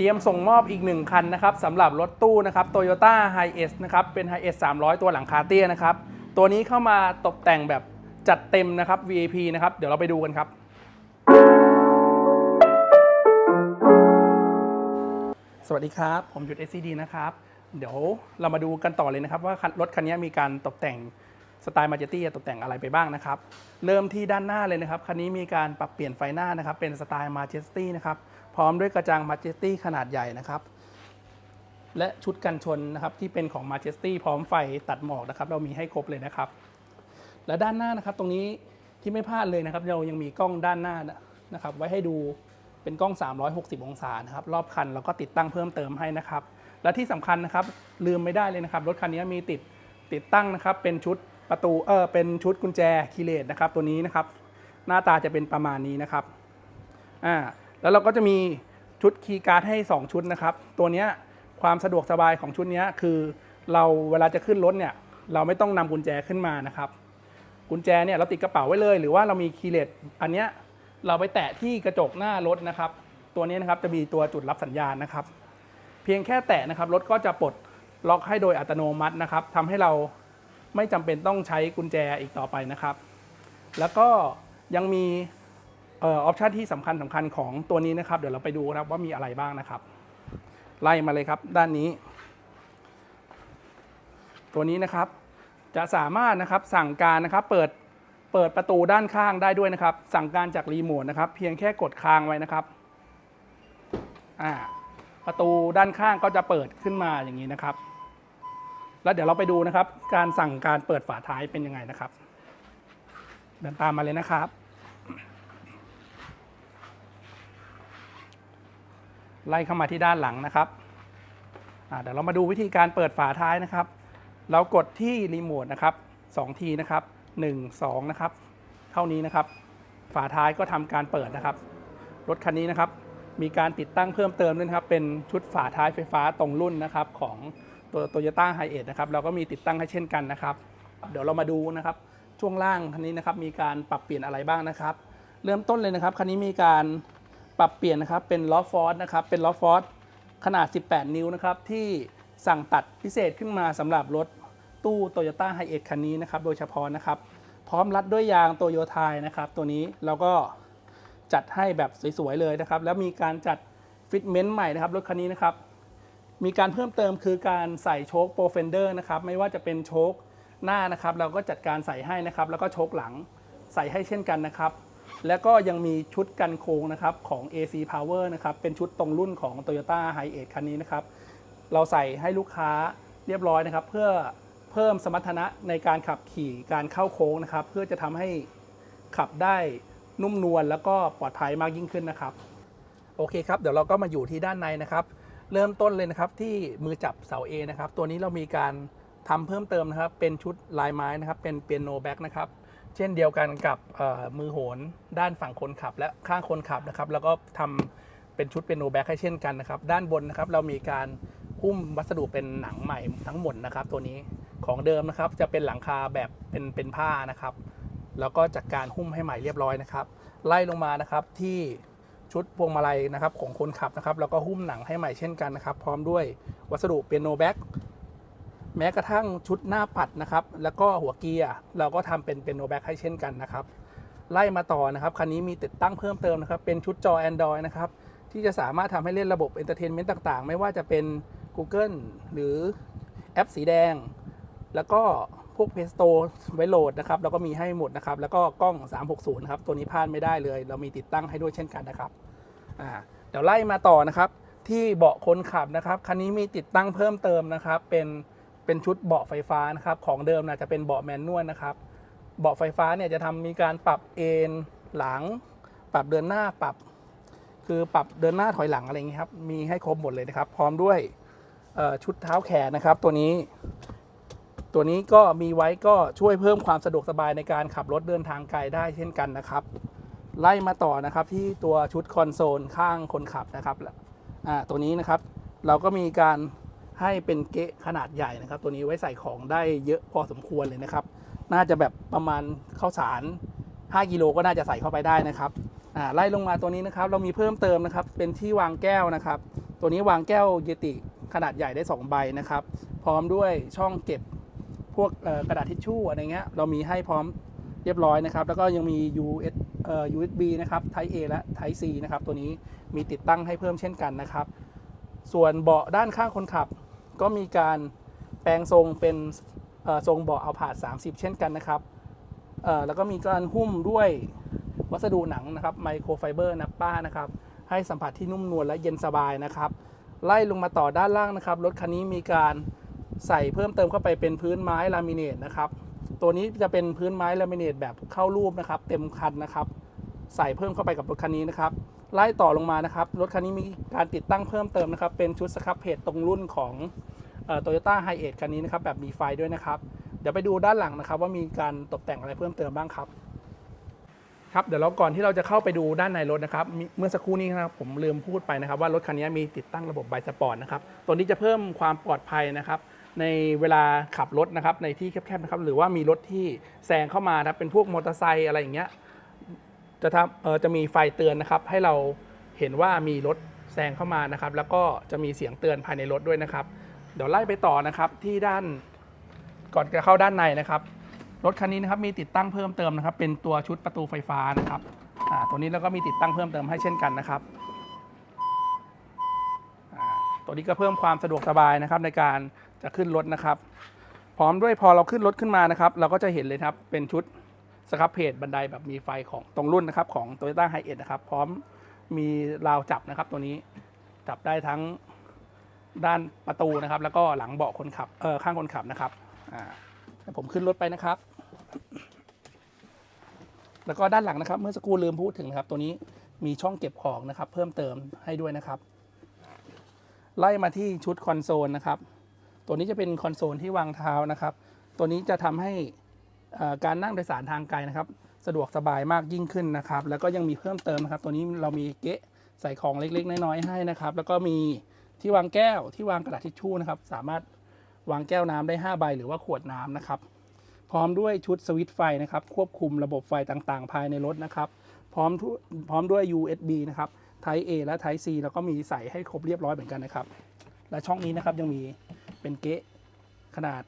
เตรียมส่งมอบอีก 1 คันนะครับสำหรับรถตู้นะครับ Toyota h i เ s นะครับ เป็น h i เ s 300 ตัวหลังคาเตี้ยนะครับ ตัวนี้เข้ามาตกแต่งแบบจัดเต็มนะครับ VIP นะครับ เดี๋ยวเราไปดูกันครับ สวัสดีครับ ผมหยุด SCD นะครับ เดี๋ยวเรามาดูกันต่อเลยนะครับ ว่ารถคันนี้มีการตกแต่งสไตล์มาเจตี้ตกแต่งอะไรไปบ้างนะครับ เริ่มที่ด้านหน้าเลยนะครับ คันนี้มีการปรับเปลี่ยนไฟหน้านะครับ เป็นสไตล์มาเจสตี้นะครับ พร้อมด้วยกระจังมาเจสตี้ขนาดใหญ่นะครับและชุดกันชนนะครับที่เป็นของ Majesty พร้อมไฟตัดหมอกนะครับ เรามีให้ครบเลยนะครับ และด้านหน้านะครับตรงนี้ที่ไม่พลาดเลยนะครับ เรายังมีกล้องด้านหน้านะครับ ไว้ให้ดูเป็นกล้อง 360 องศานะครับ รอบคันเราก็ติดตั้งเพิ่มเติมให้นะครับ และที่สำคัญนะครับ ลืมไม่ได้เลยนะครับ รถคันนี้มีติดติดตั้งนะครับ เป็นชุดประตูเออเป็นชุดกุญแจคีเลตนะครับ ตัวนี้นะครับ หน้าตาจะเป็นประมาณนี้นะครับอ่า แล้วเราก็จะมีชุดคีย์การ์ดให้ 2 ชุดนะครับ ตัวนี้ความสะดวกสบายของชุดนี้คือ เราเวลาจะขึ้นรถเนี่ยเราไม่ต้องนำกุญแจขึ้นมานะครับ กุญแจเนี่ยเราติดกระเป๋าไว้เลย หรือว่าเรามีคีย์เลตอันเนี้ยเราไปแตะที่กระจกหน้ารถนะครับ ตัวนี้นะครับจะมีตัวจุดรับสัญญาณนะครับ เพียงแค่แตะนะครับรถก็จะปลดล็อกให้โดยอัตโนมัตินะครับทำให้เราไม่จำเป็นต้องใช้กุญแจอีกต่อไปนะครับ แล้วก็ยังมี ออปชันที่สำคัญสำคัญของตัวนี้นะครับ เดี๋ยวเราไปดูนะครับว่ามีอะไรบ้างนะครับ ไล่มาเลยครับด้านนี้ ตัวนี้นะครับ จะสามารถนะครับสั่งการนะครับเปิดเปิดประตูด้านข้างได้ด้วยนะครับ สั่งการจากรีโมทนะครับ เพียงแค่กดค้างไว้นะครับอ่าประตูด้านข้างก็จะเปิดขึ้นมาอย่างนี้นะครับ แล้วเดี๋ยวเราไปดูนะครับ การสั่งการเปิดฝาท้ายเป็นยังไงนะครับ เดินตามมาเลยนะครับ ไล่เข้ามาที่ด้านหลังนะครับเดี๋ยวเรามาดูวิธีการเปิดฝาท้ายนะครับ เรากดที่รีโมทนะครับ2ทีนะครับ 1 2 นะครับ เท่านี้นะครับ ฝาท้ายก็ทำการเปิดนะครับ รถคันนี้นะครับ มีการติดตั้งเพิ่มเติมด้วยครับ เป็นชุดฝาท้ายไฟฟ้าตรงรุ่นนะครับของตัวโตโยต้าไฮเอทนะครับ เราก็มีติดตั้งให้เช่นกันนะครับ เดี๋ยวเรามาดูนะครับ ช่วงล่างคันนี้นะครับ มีการปรับเปลี่ยนอะไรบ้างนะครับ เริ่มต้นเลยนะครับ คันนี้มีการ ปรับเปลี่ยนนะครับเป็นล้อฟอร์ดนะครับเป็นล้อฟอร์ดขนาด 18 นิ้วนะครับที่สั่งตัดพิเศษขึ้นมาสำหรับรถตู้ Toyota h i เ e คันนี้นะครับโดยเฉพาะนะครับ พร้อมรัดด้วยยางโตโยไทยนะครับ ตัวนี้เราก็จัดให้แบบสวยๆเลยนะครับ แล้วมีการจัดฟิตเมนต์ใหม่นะครับรถคันนี้นะครับ มีการเพิ่มเติมคือการใส่โชคโปรเฟนเดอร์นะครับ ไม่ว่าจะเป็นโชคหน้านะครับ เราก็จัดการใส่ให้นะครับ แล้วก็โชคหลังใส่ให้เช่นกันนะครับ แล้วก็ยังมีชุดกันโค้งนะครับของ AC Power นะครับ เป็นชุดตรงรุ่นของ Toyota h i เอ e คันนี้นะครับ เราใส่ให้ลูกค้าเรียบร้อยนะครับ เพื่อเพิ่มสมรรถนะในการขับขี่การเข้าโค้งนะครับ เพื่อจะทำให้ขับได้นุ่มนวลแล้วก็ปลอดภัยมากยิ่งขึ้นนะครับ โอเคครับ เดี๋ยวเราก็มาอยู่ที่ด้านในนะครับ เริ่มต้นเลยนะครับที่มือจับเสา A นะครับ ตัวนี้เรามีการทำเพิ่มเติมนะครับ เป็นชุดลายไม้นะครับ เป็นเปียโนแบ็กนะครับ เช่นเดียวกันกับมือโหนด้านฝั่งคนขับและข้างคนขับนะครับ แล้วก็ทำเป็นชุดเปียโนแบ็กให้เช่นกันนะครับ ด้านบนนะครับเรามีการหุ้มวัสดุเป็นหนังใหม่ทั้งหมดนะครับ ตัวนี้ของเดิมนะครับจะเป็นหลังคาแบบเป็นเป็นผ้านะครับ แล้วก็จัดการหุ้มให้ใหม่เรียบร้อยนะครับ ไล่ลงมานะครับที่ชุดพวงมาลัยนะครับของคนขับนะครับ แล้วก็หุ้มหนังให้ใหม่เช่นกันนะครับ พร้อมด้วยวัสดุเปียโนแบ็ก แม้กระทั่งชุดหน้าปัดนะครับ แล้วก็หัวเกียร์เราก็ทำเป็นเปียโนแบ็กให้เช่นกันนะครับ ไล่มาต่อนะครับ คันนี้มีติดตั้งเพิ่มเติมนะครับ เป็นชุดจอ Android นะครับ ที่จะสามารถทำให้เล่นระบบ Entertainment ต่างๆ ไม่ว่าจะเป็น Google หรือแอปสีแดง แล้วก็พวก Play Store ไว้โหลดนะครับแล้วก็มีให้หมดนะครับ แล้วก็กล้อง 360นะครับ ตัวนี้พลาดไม่ได้เลย เรามีติดตั้งให้ด้วยเช่นกันนะครับอ่าเดี๋ยวไล่มาต่อนะครับ ที่เบาะคนขับนะครับ คันนี้มีติดตั้งเพิ่มเติมนะครับ เป็น เป็นชุดเบาะไฟฟ้านะครับ ของเดิมนะจะเป็นเบาะแมนนวลนะครับ เบาะไฟฟ้าเนี่ยจะทำมีการปรับเอนหลัง ปรับเดินหน้าปรับ คือปรับเดินหน้าถอยหลังอะไรอย่างนี้ครับมีให้ครบหมดเลยนะครับ พร้อมด้วยชุดเท้าแขนนะครับ ตัวนี้ ตัวนี้ก็มีไว้ก็ช่วยเพิ่มความสะดวกสบายในการขับรถเดินทางไกลได้เช่นกันนะครับ ไล่มาต่อนะครับที่ตัวชุดคอนโซลข้างคนขับนะครับอ่าตัวนี้นะครับ เราก็มีการ ให้เป็นเกะขนาดใหญ่นะครับ ตัวนี้ไว้ใส่ของได้เยอะพอสมควรเลยนะครับ น่าจะแบบประมาณข้าวสาร 5กิโลก็น่าจะใส่เข้าไปได้นะครับไล่ลงมาตัวนี้นะครับ เรามีเพิ่มเติมนะครับ เป็นที่วางแก้วนะครับ ตัวนี้วางแก้วเยติขนาดใหญ่ได้ 2 ใบนะครับ พร้อมด้วยช่องเก็บพวกกระดาษทิชชู่อะไรเงี้ยเรามีให้พร้อมเรียบร้อยนะครับ แล้วก็ยังมี US เอ่อ USB นะครับ Type A และ Type C นะครับ ตัวนี้มีติดตั้งให้เพิ่มเช่นกันนะครับ ส่วนเบาะด้านข้างคนขับ ก็มีการแปลงทรงเป็นทรงเบาะเอาผาด 30 เช่นกันนะครับแล้วก็มีการหุ้มด้วยวัสดุหนังนะครับไมโครไฟเบอร์นับป้านะครับ ให้สัมผัสที่นุ่มนวลและเย็นสบายนะครับ ไล่ลงมาต่อด้านล่างนะครับ รถคันนี้มีการใส่เพิ่มเติมเข้าไปเป็นพื้นไม้ลามิเนตนะครับ ตัวนี้จะเป็นพื้นไม้ลามิเนตแบบเข้ารูปนะครับ เต็มคันนะครับ ใส่เพิ่มเข้าไปกับรถคันนี้นะครับ ไล่ต่อลงมานะครับ รถคันนี้มีการติดตั้งเพิ่มเติมนะครับ เป็นชุดสครับเพจตรงรุ่นของโตโยต้าไฮเอทคันนี้นะครับ แบบมีไฟด้วยนะครับ เดี๋ยวไปดูด้านหลังนะครับ ว่ามีการตกแต่งอะไรเพิ่มเติมบ้างครับ ครับ เดี๋ยวเราก่อนที่เราจะเข้าไปดูด้านในรถนะครับ เมื่อสักครู่นี้นะครับผมลืมพูดไปนะครับ ว่ารถคันนี้มีติดตั้งระบบไบสปอร์ตนะครับ ตัวนี้จะเพิ่มความปลอดภัยนะครับในเวลาขับรถนะครับในที่แคบๆนะครับหรือว่ามีรถที่แซงเข้ามานะครับเป็นพวกมอเตอร์ไซค์อะไรอย่างเงี้ย จะทำเออจะมีไฟเตือนนะครับ ให้เราเห็นว่ามีรถแซงเข้ามานะครับ แล้วก็จะมีเสียงเตือนภายในรถด้วยนะครับ เดี๋ยวไล่ไปต่อนะครับที่ด้านก่อนจะเข้าด้านในนะครับรถคันนี้นะครับมีติดตั้งเพิ่มเติมนะครับ เป็นตัวชุดประตูไฟฟ้านะครับอ่าตัวนี้เราก็มีติดตั้งเพิ่มเติมให้เช่นกันนะครับอ่าตัวนี้ก็เพิ่มความสะดวกสบายนะครับในการจะขึ้นรถนะครับ พร้อมด้วยพอเราขึ้นรถขึ้นมานะครับ เราก็จะเห็นเลยครับเป็นชุด สครับเพจบันไดแบบมีไฟของตรงรุ่นนะครับของ Toyota h i เอ็ดนะครับ พร้อมมีราวจับนะครับตัวนี้จับได้ทั้งด้านประตูนะครับ แล้วก็หลังเบาะคนขับเออข้างคนขับนะครับอ่าผมขึ้นรถไปนะครับ แล้วก็ด้านหลังนะครับ เมื่อสักครู่ลืมพูดถึงนะครับ ตัวนี้มีช่องเก็บของนะครับ เพิ่มเติมให้ด้วยนะครับ ไล่มาที่ชุดคอนโซลนะครับ ตัวนี้จะเป็นคอนโซลที่วางเท้านะครับ ตัวนี้จะทำให้ การนั่งโดยสารทางไกลนะครับ สะดวกสบายมากยิ่งขึ้นนะครับ แล้วก็ยังมีเพิ่มเติมนะครับ ตัวนี้เรามีเกะใส่ของเล็กๆ น้อยๆให้นะครับ แล้วก็มีที่วางแก้วที่วางกระดาษทิชชู่นะครับ สามารถวางแก้วน้ำได้5ใบหรือว่าขวดน้ำนะครับ พร้อมด้วยชุดสวิตช์ไฟนะครับ ควบคุมระบบไฟต่างๆ ภายในรถนะครับ พร้อมพร้อมด้วย USB นะครับ Type A และ Type C แล้วก็มีใส่ให้ครบเรียบร้อยเหมือนกันนะครับ และช่องนี้นะครับยังมีเป็นเกะขนาด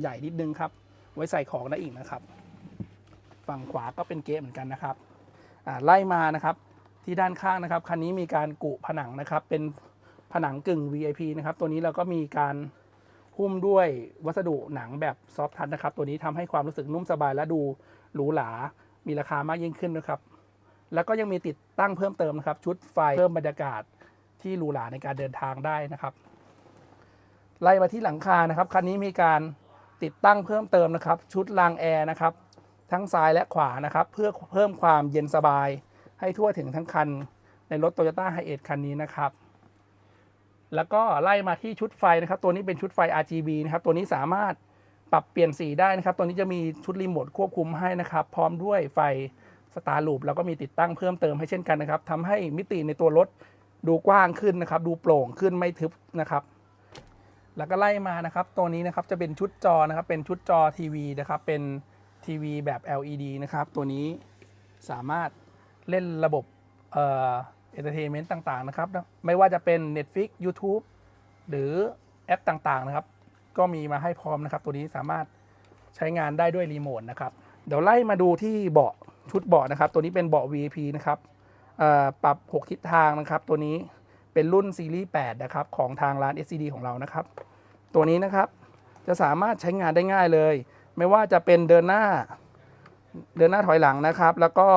ใหญ่นิดนึงครับ ไว้ใส่ของได้อีกนะครับ ฝั่งขวาก็เป็นเกะเหมือนกันนะครับไล่มานะครับที่ด้านข้างนะครับคันนี้มีการกุผนังนะครับ เป็นผนังกึ่ง VIP นะครับ ตัวนี้เราก็มีการหุ้มด้วยวัสดุหนังแบบซอฟทัชนะครับ ตัวนี้ทำให้ความรู้สึกนุ่มสบายและดูหรูหรา มีราคามากยิ่งขึ้นนะครับ แล้วก็ยังมีติดตั้งเพิ่มเติมนะครับ ชุดไฟเพิ่มบรรยากาศที่หรูหราในการเดินทางได้นะครับ ไล่มาที่หลังคานะครับ คันนี้มีการ ติดตั้งเพิ่มเติมนะครับ ชุดรางแอร์นะครับ ทั้งซ้ายและขวานะครับ เพื่อเพิ่มความเย็นสบาย ให้ทั่วถึงทั้งคัน ในรถ Toyota h i เอ e คันนี้นะครับ แล้วก็ไล่มาที่ชุดไฟนะครับ ตัวนี้เป็นชุดไฟ RGB นะครับ ตัวนี้สามารถปรับเปลี่ยนสีได้นะครับ ตัวนี้จะมีชุดรีโมทควบคุมให้นะครับ พร้อมด้วยไฟสตาร์ลูปแล้วก็มีติดตั้งเพิ่มเติมให้เช่นกันนะครับทำให้มิติในตัวรถดูกว้างขึ้นนะครับ ดูโปร่งขึ้นไม่ทึบนะครับ แล้วก็ไล่มานะครับ ตัวนี้นะครับจะเป็นชุดจอนะครับ เป็นชุดจอทีวีนะครับ เป็นทีวีแบบ LED นะครับ ตัวนี้สามารถเล่นระบบเอ่อเอนเตอร์เทนเมนต์ต่างๆนะครับ ไม่ว่าจะเป็น Netflix YouTube หรือแอปต่างๆนะครับ ก็มีมาให้พร้อมนะครับ ตัวนี้สามารถใช้งานได้ด้วยรีโมทนะครับ เดี๋ยวไล่มาดูที่เบาะชุดเบาะนะครับ ตัวนี้เป็นเบาะ VIP นะครับปรับ 6 ทิศทางนะครับ ตัวนี้ เป็นรุ่นซีรีส์8นะครับของทางร้าน SCD ของเรานะครับ ตัวนี้นะครับจะสามารถใช้งานได้ง่ายเลย ไม่ว่าจะเป็นเดินหน้า เดินหน้าถอยหลังนะครับ แล้วก็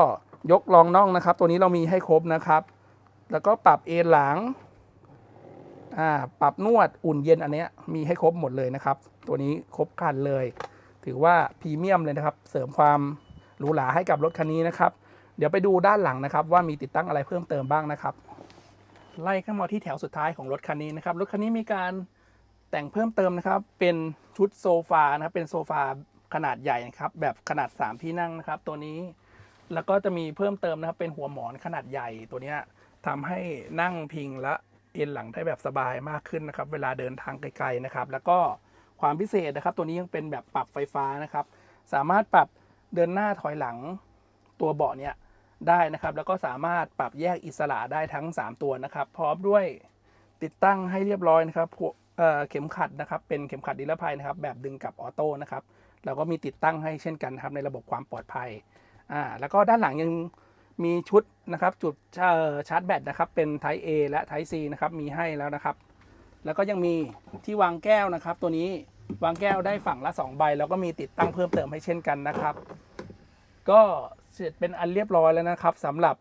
ยกรองน่องนะครับ ตัวนี้เรามีให้ครบนะครับ แล้วก็ปรับเอนหลังปรับนวดอุ่นเย็นอันเนี้ยมีให้ครบหมดเลยนะครับ ตัวนี้ครบครันเลย ถือว่าพรีเมียมเลยนะครับ เสริมความหรูหราให้กับรถคันนี้นะครับ เดี๋ยวไปดูด้านหลังนะครับ ว่ามีติดตั้งอะไรเพิ่มเติมบ้างนะครับ ไล่เข้ามาที่แถวสุดท้ายของรถคันนี้นะครับ รถคันนี้มีการแต่งเพิ่มเติมนะครับ เป็นชุดโซฟานะครับ เป็นโซฟาขนาดใหญ่นะครับ แบบขนาด 3 ที่นั่งนะครับ ตัวนี้ แล้วก็จะมีเพิ่มเติมนะครับ เป็นหัวหมอนขนาดใหญ่ตัวนี้ทำให้นั่งพิงและเอนหลังได้แบบสบายมากขึ้นนะครับ เวลาเดินทางไกลๆนะครับ แล้วก็ความพิเศษนะครับ ตัวนี้ยังเป็นแบบปรับไฟฟ้านะครับ สามารถปรับเดินหน้าถอยหลังตัวเบาะเนี่ย ได้นะครับ แล้วก็สามารถปรับแยกอิสระได้ทั้ง 3 ตัวนะครับ พร้อมด้วยติดตั้งให้เรียบร้อยนะครับเเข็มขัดนะครับเป็นเข็มขัดนิรภัยนะครับ แบบดึงกับออโต้นะครับเราก็มีติดตั้งให้เช่นกันครับในระบบความปลอดภัยอ่าแล้วก็ด้านหลังยังมีชุดนะครับจุดชาร์จแบตนะครับเป็น Type A และ Type C นะครับมีให้แล้วนะครับ แล้วก็ยังมีที่วางแก้วนะครับ ตัวนี้วางแก้วได้ฝั่งละ 2 ใบ แล้วก็มีติดตั้งเพิ่มเติมให้เช่นกันนะครับ ก็ เสร็จเป็นอันเรียบร้อยแล้วนะครับสำหรับ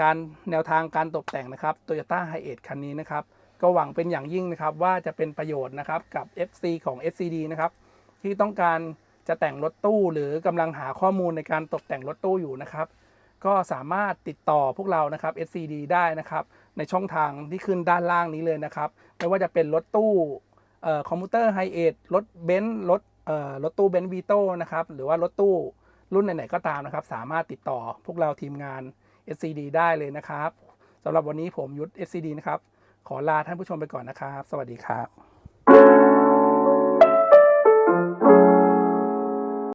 การแนวทางการตกแต่งนะครับ Toyota h i a c e คันนี้นะครับ ก็หวังเป็นอย่างยิ่งนะครับ ว่าจะเป็นประโยชน์นะครับกับ FC ของ SCD นะครับ ที่ต้องการจะแต่งรถตู้หรือกำลังหาข้อมูลในการตกแต่งรถตู้อยู่นะครับ ก็สามารถติดต่อพวกเรานะครับ SCD ได้นะครับ ในช่องทางที่ขึ้นด้านล่างนี้เลยนะครับ ไม่ว่าจะเป็นรถตู้คอมพิวเตอร์ไฮเอทรถเบนซ์รถรถตู้เบนซ์วีโต้นะครับหรือว่ารถตู้ รุ่นไหนๆก็ตามนะครับ สามารถติดต่อพวกเราทีมงาน SCD ได้เลยนะครับสำหรับวันนี้ผมยุทธ SCD นะครับ ขอลาท่านผู้ชมไปก่อนนะครับ สวัสดีครับ